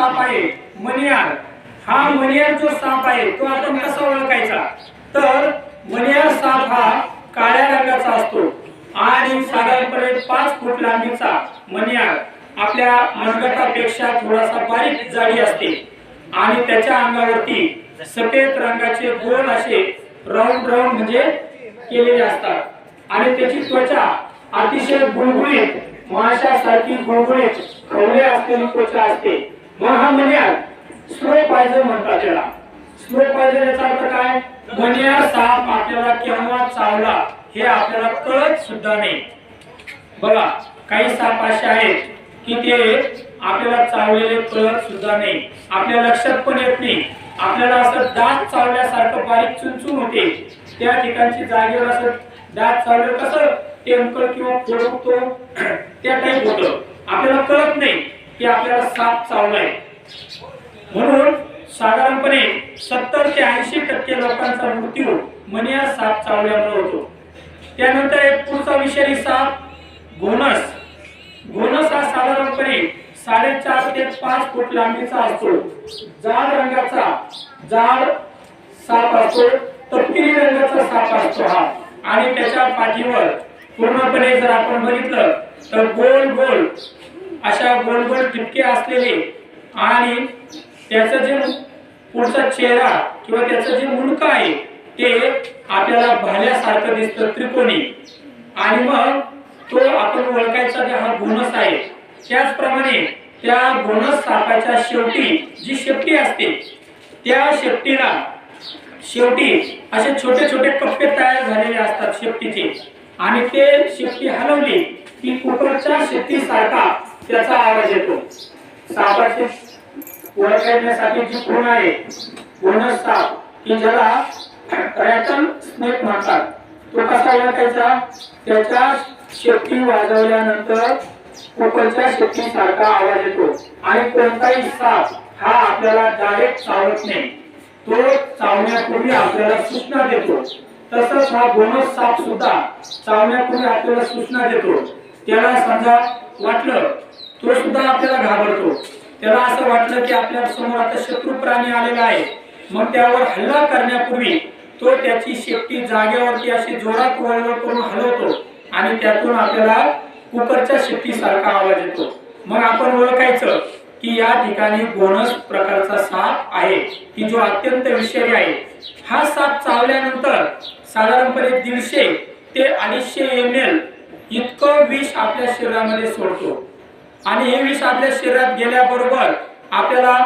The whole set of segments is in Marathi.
साप आहे मनियार. हा मनियार जो साप आहे तो आपण कसा ओळखायचा? तर मनियार साप हा काळ्या रंगाचा असतो आणि साधारणपणे पाच फूट लांबीचा मनियार आपल्या मनगटापेक्षा थोडासा बारीक जाडी असते. आणि त्याच्या अंगावरती सफेद रंगाचे गोल असे राऊंड राऊंड म्हणजे केलेले असतात. आणि त्याची त्वचा अतिशय गुळगुळीत माशासारखी गुळगुळीत खवले असलेली त्वचा असते. मग स्लो पाहिजे म्हणतात त्याला. स्लो पाहिजे याचा अर्थ काय? मण्यार साप आपल्याला केव्हा चावला हे आपल्याला कळत सुद्धा नाही. बघा काही साप असे आहेत की ते आपल्याला चावलेले कळत सुद्धा नाही. आपल्या लक्षात पण येत नाही. आपल्याला असं दात चावल्यासारखं बारीक चुनचुन होते. त्या ठिकाणची जागेवर असं दात चावलं कसं टेमकल किंवा फोडतो त्या टाईप होतं. आपल्याला कळत नाही. की आपल्याला साप चावलाय म्हणून साधारणपणे सत्तर ते ऐंशी टक्के लोकांचा मृत्यू मनिया साप चावल्यामुळे होतो. त्यानंतर एक पुढचा विषारी साप घोणस. घोणस हा साधारणपणे साडेचार ते पाच फूट लांबीचा असतो. जाड रंगाचा जाड साप असतो तपकिरी रंगाचा साप असतो हा. आणि त्याच्या पाठीवर पूर्णपणे जर आपण बघितलं तर गोल गोल अशा गोलगोल गोल टिपके असलेले आणि त्याचा जे पुढचा चेहरा किंवा त्याचं जे मुंडकं आहे ते आपल्याला भाल्यासारखं दिसतं त्रिकोणी. आणि मग तो आपण ओळखायचा हा घोणस आहे त्याचप्रमाणे त्या घोणस सापाच्या शेवटी जी शेपटी असते त्या शेपटीला शेवटी असे छोटे छोटे कप्पे तयार झालेले असतात शेपटीचे. आणि ते शेपटी हलवली की कुकरच्या शेपटीसारखा त्याचा आवाज येतो. सापाचे ओळखण्यासाठी जी खूण आहे घोणस साप की ज्याला रॅटल स्नेक म्हणतात. तो कसा ओळखायचा? त्याच्या शेपटी वाजवल्यानंतर कुकरच्या शेपटी सारखा आवाज येतो. आणि कोणताही साप हा आपल्याला डायरेक्ट चावत नाही. तो चावण्यापूर्वी आपल्याला सूचना देतो. तसंच हा बोनस साप सुद्धा चावण्यापूर्वी आपल्याला सूचना देतो. त्याला समजा वाटलं तो सुद्धा आपल्याला घाबरतो. त्याला असं वाटलं की आपल्यासमोर आता शत्रू प्राणी आलेला आहे. मग त्यावर हल्ला करण्यापूर्वी तो त्याची शेपटी जागेवरती अशी जोरात वळवळ करून हलवतो आणि त्यातून आपल्याला कुकरच्या शेपटीसारखा आवाज येतो. मग आपण ओळखायचं की या ठिकाणी बोनस प्रकारचा साप आहे. की जो अत्यंत विषारी आहे. हा साप चावल्यानंतर साधारणपणे दीडशे ते अडीचशे एम एल इतकं विष आपल्या शरीरामध्ये सोडतो. आणि हे विष आपल्या शरीरात गेल्याबरोबर आपल्याला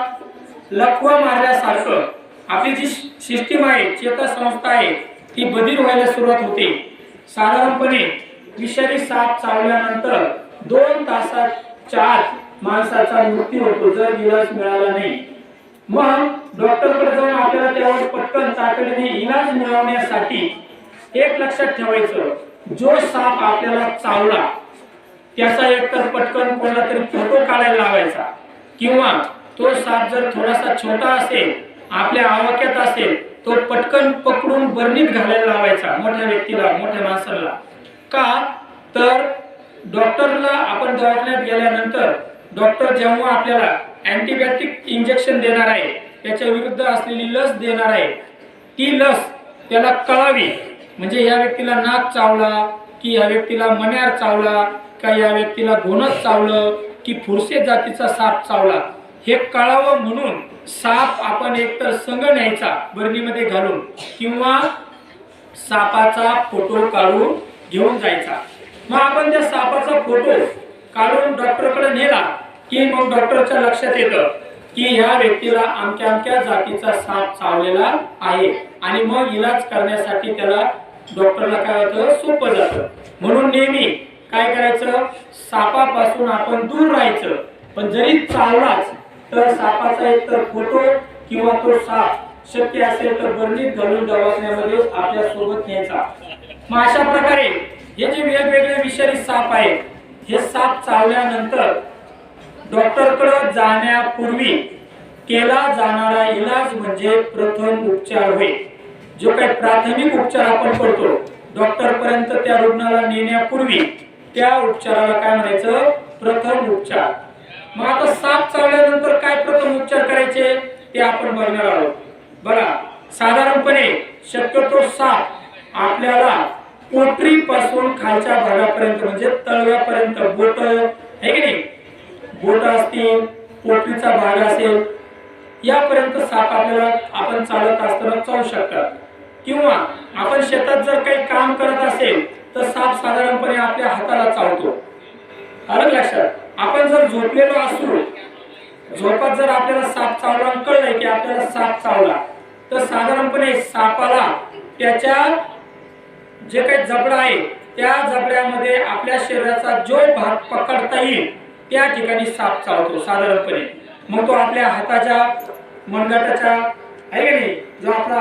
लखवा मारल्यासारखं आपली जी सिस्टीम आहे चेतासंस्था आहे ती बधीर व्हायला सुरुवात होते. साधारणपणे विषारी साप चावल्यानंतर दोन तासात चार माणसाचा मृत्यू होतो जर इलाज मिळाला नाही. मग डॉक्टरकडे जाऊन आपल्याला त्यावर पटकन तातडीने इलाज मिळवण्यासाठी एक लक्षात ठेवायचं जो साप आपल्याला चावला त्याचा एकतर पटकन कोणाला तरी फोटो काढायला लावायचा. किंवा तो साप जर थोडासा छोटा असेल आपल्या आवाक्यात असेल तो पटकन पकडून बर्नीत घालायला लावायचा मोठ्या व्यक्तीला मोठ्या माणसाला. का? तर डॉक्टरला आपण दवाखान्यात गेल्यानंतर डॉक्टर जेव्हा आपल्याला अँटीबायोटिक इंजेक्शन देणार आहे त्याच्या विरुद्ध असलेली लस देणार आहे ती लस त्याला कळावी. म्हणजे या व्यक्तीला नाक चावला की या व्यक्तीला मण्यार चावला का या व्यक्तीला घोणच चावलं की फुरसे जातीचा साप चावला? हे कळावं म्हणून साप आपण एकतर संघ न्यायचा बरणीमध्ये घालून किंवा सापाचा फोटो काढून घेऊन जायचा. मग आपण त्या सापाचा फोटो काढून डॉक्टरकडे नेला की मग डॉक्टरच्या लक्षात येतं की ह्या व्यक्तीला आमच्या अमक्या जातीचा साप चावलेला आहे आणि मग इलाज करण्यासाठी त्याला डॉक्टरला काय होतं? सोपं जातं. म्हणून नेहमी काय करायचं? सापापासून आपण दूर राहायचं. पण जरी चावलाच तर सापाचा एक तर फोटो किंवा तो साप शक्य असेल तर बर्णीत घालून दवाखान्यामध्ये आपल्यासोबत न्यायचा. मग अशा प्रकारे हे जे वेगवेगळे विषारी साप आहेत हे साप चावल्यानंतर डॉक्टरकडे जाण्यापूर्वी केला जाणारा इलाज म्हणजे प्रथम उपचार होय. जो काही प्राथमिक उपचार आपण करतो डॉक्टर पर्यंत त्या रुग्णाला नेण्यापूर्वी त्या उपचाराला काय म्हणायचं? प्रथम उपचार. मग आता साप चावल्यानंतर काय प्रथम उपचार करायचे? ते आपण बघणार आहोत. बघा साधारणपणे शक्यतो साप आपल्याला पोटरी पासून खालच्या भागापर्यंत म्हणजे तळव्यापर्यंत बोट आहे की नाही? बोट असतील पोटरीचा भाग असेल यापर्यंत साप आपल्याला आपण चालत असताना चावू शकतात. किंवा आपण शेतात जर काही काम करत असेल तर साप साधारणपणे आपल्या हाताला चावतो. आलं लक्षात? आपण जर झोपलेलो असू झोपात जर आपल्याला साप चावला कळलं की आपल्याला साप चावला तर साधारणपणे सापाला त्याच्या जे काही जबडा आहे त्या जबड्यामध्ये आपल्या शरीराचा जो भाग पकडता येईल त्या ठिकाणी साप चावतो साधारणपणे. मग तो आपल्या हाताच्या मनगटाच्या आहे का नाही? जो आपला